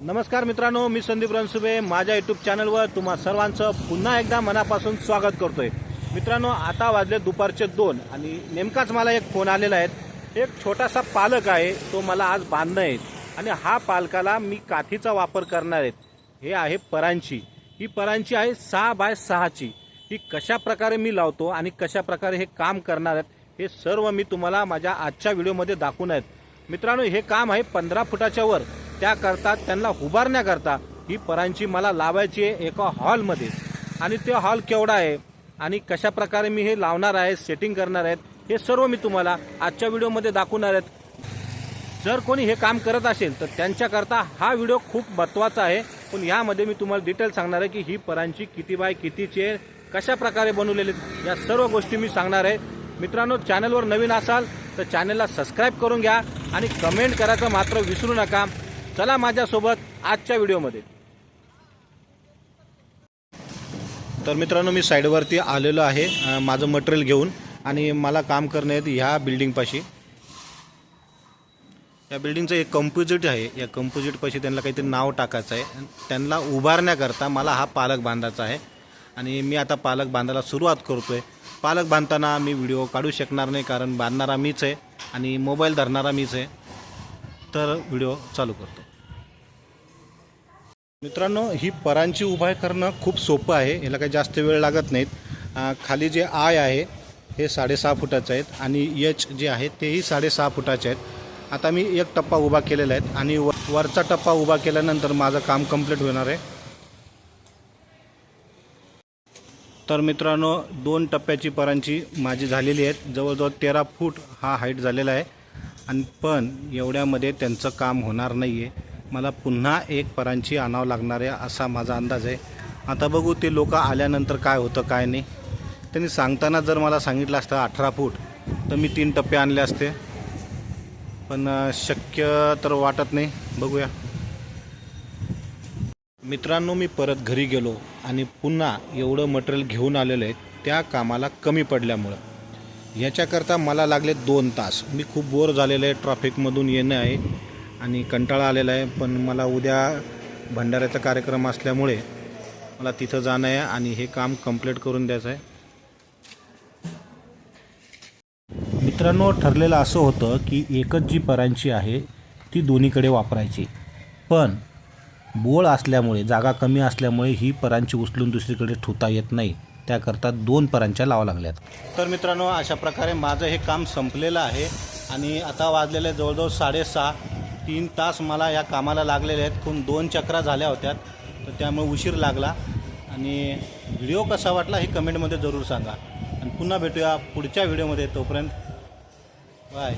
नमस्कार मित्रांनो मी संदीप रणसुबे माझ्या युट्यूब चॅनलवर तुम्हा सर्वांचं पुन्हा एकदा मनापासून स्वागत करतोय. मित्रांनो आता वाजले दुपारचे दोन आणि नेमकाच मला एक फोन आलेला आहे. एक छोटासा पालक आहे तो मला आज बांधणं आहे. आणि हा पालकाला मी काठीचा वापर करणार आहे. हे आहे परांची. ही परांची आहे सहा बाय सहाची. ही कशा प्रकारे मी लावतो आणि कशा प्रकारे हे काम करणार आहेत हे सर्व मी तुम्हाला माझ्या आजच्या व्हिडिओमध्ये दाखवून आहेत. मित्रांनो हे काम आहे पंधरा फुटाच्या वर. त्याकरता त्यांना उभारण्याकरता ही परांची मला लावायची आहे एका हॉलमध्ये. आणि ते हॉल केवढा आहे? आणि कशा प्रकारे मी हे लावणार आहे सेटिंग करणार आहेत हे सर्व मी तुम्हाला आजच्या व्हिडिओमध्ये दाखवणार आहेत. जर कोणी हे काम करत असेल तर त्यांच्याकरता हा व्हिडिओ खूप महत्त्वाचा आहे. पण यामध्ये मी तुम्हाला डिटेल सांगणार आहे की ही परांची किती बाय कितीची आहे कशा प्रकारे बनवलेली आहेत, या सर्व गोष्टी मी सांगणार आहे. मित्रांनो चॅनलवर नवीन असाल तर चॅनलला सबस्क्राईब करून घ्या आणि कमेंट करायचं मात्र विसरू नका. चला माझ्यासोबत आजच्या व्हिडिओमध्ये. तर मित्रांनो मी साईडवरती आलेलो आहे माझं मटेरियल घेऊन आणि मला काम करण्यात ह्या बिल्डिंगपाशी. या बिल्डिंगचं एक कंपोजिट आहे. या कंपोजिटपाशी त्यांना काहीतरी नाव टाकायचं आहे. त्यांना उभारण्याकरता मला हा पालक बांधायचा आहे. आणि मी आता पालक बांधायला सुरुवात करतो आहे पालक बांधताना मी व्हिडिओ काढू शकणार नाही कारण बांधणारा मीच आहे आणि मोबाईल धरणारा मीच आहे. तर व्हिडिओ चालू करतो. मित्रांनो ही परांची उभाय करणं खूप सोपं आहे. याला काही जास्त वेळ लागत नाहीत. खाली जे आय आहे हे साडेसहा फुटाचे आहेत आणि यच जे आहे तेही साडेसहा फुटाचे आहेत. आता मी एक टप्पा उभा केलेला आहे आणि व- वरचा टप्पा उभा केल्यानंतर माझं काम कंप्लीट होणार आहे. तर मित्रांनो दोन टप्प्याची परांची माझी झालेली आहेत. जवळजवळ तेरा फूट हा हाईट झालेला आहे. आणि पण एवढ्यामध्ये त्यांचं काम होणार नाही आहे मला पुन्हा एक परांची आणावं लागणार आहे असा माझा अंदाज आहे. आता बघू ते लोक आल्यानंतर काय होतं काय नाही. त्यांनी सांगताना जर मला सांगितलं असतं अठरा फूट तर मी तीन टप्पे आणले असते. पण शक्य तर वाटत नाही. बघूया. मित्रांनो मी परत घरी गेलो आणि पुन्हा एवढं मटेरियल घेऊन आलेलं आहे. त्या कामाला कमी पडल्यामुळं. ह्याच्याकरता मला लागले दोन तास. मी खूप बोर झालेलं आहे ट्रॅफिकमधून येणं आहे आणि कंटाळा आलेला आहे पण मला उद्या भंडाऱ्याचा कार्यक्रम असल्यामुळे मला तिथं जाणं आहे आणि हे काम कंप्लीट करून द्यायचं आहे. मित्रांनो ठरलेलं असं होतं की एकच जी परांची आहे ती दोन्हीकडे वापरायची. पण बोळ असल्यामुळे जागा कमी असल्यामुळे ही परांची उचलून दुसरीकडे ठुता येत नाही. त्याकरता दोन परांच्या लावा लागल्यात. तर मित्रांनो अशा प्रकारे माझं हे काम संपलेलं आहे आणि आता वाजलेले जवळजवळ साडेसहा तीन तास मला या कामाला लागलेले आहेत. खून दोन चक्रा झाल्या होत्या तर त्यामुळे उशीर लागला. आणि व्हिडिओ कसा वाटला हे कमेंटमध्ये जरूर सांगा. आणि पुन्हा भेटूया पुढच्या व्हिडिओमध्ये तोपर्यंत. बाय.